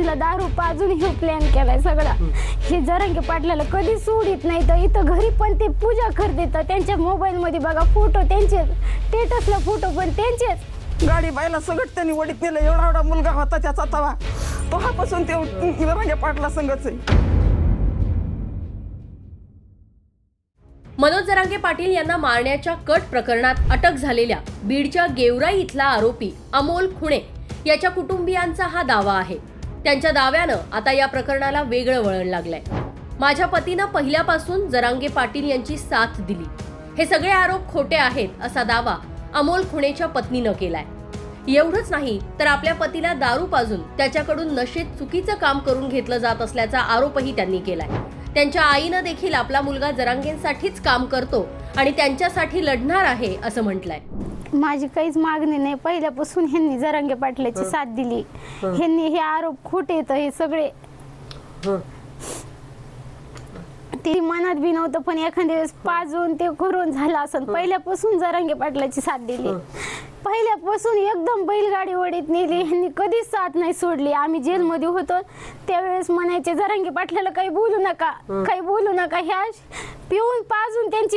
ह्यांना दारू पाजून हे प्लॅन केलाय सगळा. हे जरंगे पाटलाला कधी सोडित नाही तर इथं घरी पण ते पूजा करते तर त्यांच्या मोबाईलमध्ये बघा फोटो त्यांचेच स्टेटसला फोटो पण त्यांचेच. गाडी बायला सगळं त्यांनी वडीत नेलं एवढा एवढा मुलगा होता त्याचा तवा. तेव्हापासून ते रंगे पाटला संघच आहे. मनोज जरांगे पाटील यांना मारण्याच्या कट प्रकरणात अटक झालेल्या बीडच्या गेवराई इथला आरोपी अमोल खुणे याच्या कुटुंबियांचा हा दावा आहे. त्यांच्या दाव्यानं आता या प्रकरणाला वेगळं वळण लागलंय. माझ्या पतीनं पहिल्यापासून जरांगे पाटील यांची साथ दिली. हे सगळे आरोप खोटे आहेत असा दावा अमोल खुणेच्या पत्नीनं केलाय. एवढंच नाही तर आपल्या पतीला दारू पाजून त्याच्याकडून नशेत चुकीचं काम करून घेतलं जात असल्याचा आरोपही त्यांनी केलाय. त्यांच्या आईनं देखील आपला मुलगा जरांगेंसाठीच काम करतो आणि त्यांच्यासाठी लढणार आहे असं म्हटलंय. माझी काहीच मागणी नाही. पहिल्यापासून ह्यांनी जरांगे पाटलाची साथ दिली. ह्यांनी हे आरोप खोटे तर हे सगळे. ते मनात बी नव्हतं पण एखाद्या वेळेस पाजून ते करून झालं असं. पहिल्यापासून जरांगे पाटलाची साथ दिली. पहिल्यापासून एकदम बैलगाडी वडीत नेली. ह्यांनी कधीच साथ नाही सोडली. आम्ही जेलमध्ये होतो. त्यावेळेस म्हणायचे जरांगे पाटलाला काही बोलू नका. काही बोलू नका. ह्या पिऊन पाजून त्यांची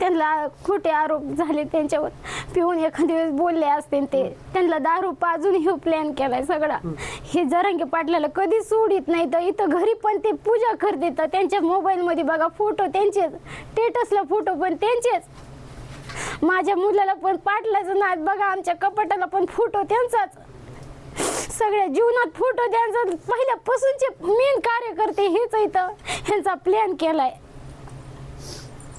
त्यांना खोटे आरोप झाले त्यांच्यावर पिऊन एखाद्या वेळेस बोलले असते ते. त्यांना दारू पाजून हे प्लॅन केलाय सगळा. हे जरांगे पाटलाला कधी सोडित नाही तर इथं घरी पण ते पूजा करते तर त्यांच्या मोबाईलमध्ये बघा फोटो त्यांचेच. स्टेटसला फोटो पण त्यांचेच. माझ्या मुलाला पण पाटलाचं नाद बघा आमच्या कपाटाला पण फोटो त्यांचाच. सगळ्या जीवनात फोटो त्यांचा. पहिल्यापासूनचे मेन कार्यकर्ते हेच इथं. ह्यांचा प्लॅन केलाय.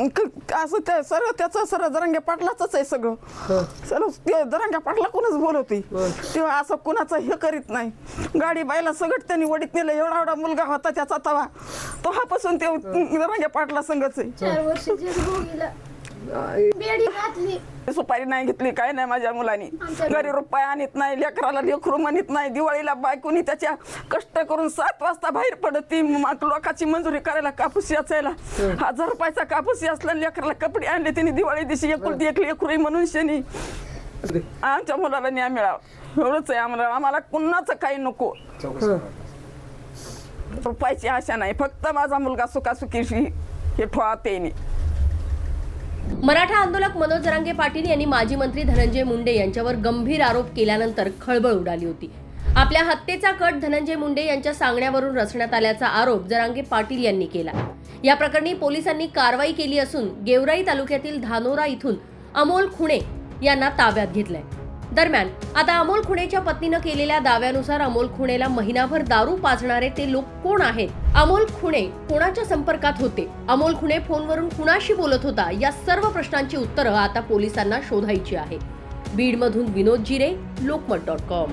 क- असं ते सर्व त्याचं सर्व दरंग्या पाटलाच आहे सगळं. सर्व ते दरंग्या पाटला कोणच बोलवते. तेव्हा असं कुणाचं हे करीत नाही. गाडी बायला सगळं त्यांनी वडीत नेलं. एवढा एवढा मुलगा होता त्याचा तवा. तेव्हापासून ते दरंग्या पाटला संघच आहे. चार वर्ष बेडी घातली. सुपारी नाही घेतली काय नाही माझ्या मुलांनी. घरी रुपये आणत नाही लेकराला लेकरू म्हणत नाही दिवाळीला बायकोनी त्याच्या कष्ट करून सात वाजता बाहेर पडत. लोकांची मंजुरी करायला कापूस याचायला. हजार रुपयाचा कापूस याचला लेकराला कपडे आणले त्यांनी दिवाळी दिवशी. एकुलती एक लेकरू म्हणून शनी. आमच्या मुलाला न्याय मिळावा. एवढंच आहे आम्हाला. आम्हाला कुणाचं काही नको. रुपयाची आशा नाही. फक्त माझा मुलगा सुखासुखीशी हे ठेवा तेने. मराठा आंदोलक मनोज जरांगे पाटील यांनी माजी मंत्री धनंजय मुंडे यांच्यावर गंभीर आरोप केल्यानंतर खळबळ उडाली होती. आपल्या हत्येचा कट धनंजय मुंडे यांच्या सांगण्यावरून रचण्यात आल्याचा आरोप जरांगे पाटील यांनी केला. या प्रकरणी पोलिसांनी कारवाई केली असून गेवराई तालुक्यातील धानोरा इथून अमोल खुणे यांना ताब्यात घेतलंय. दरम्यान आता अमोल खुणेच्या पत्नीनं केलेल्या दाव्यानुसार अमोल खुणेला महिनाभर दारू पाजणारे ते लोक कोण आहेत? अमोल खुणे कोणाच्या संपर्कात होते? अमोल खुणे फोनवरून कुणाशी बोलत होता? या सर्व प्रश्नांची उत्तरं आता पोलिसांना शोधायची आहे. बीडमधून विनोद जिरे लोकमत डॉट कॉम.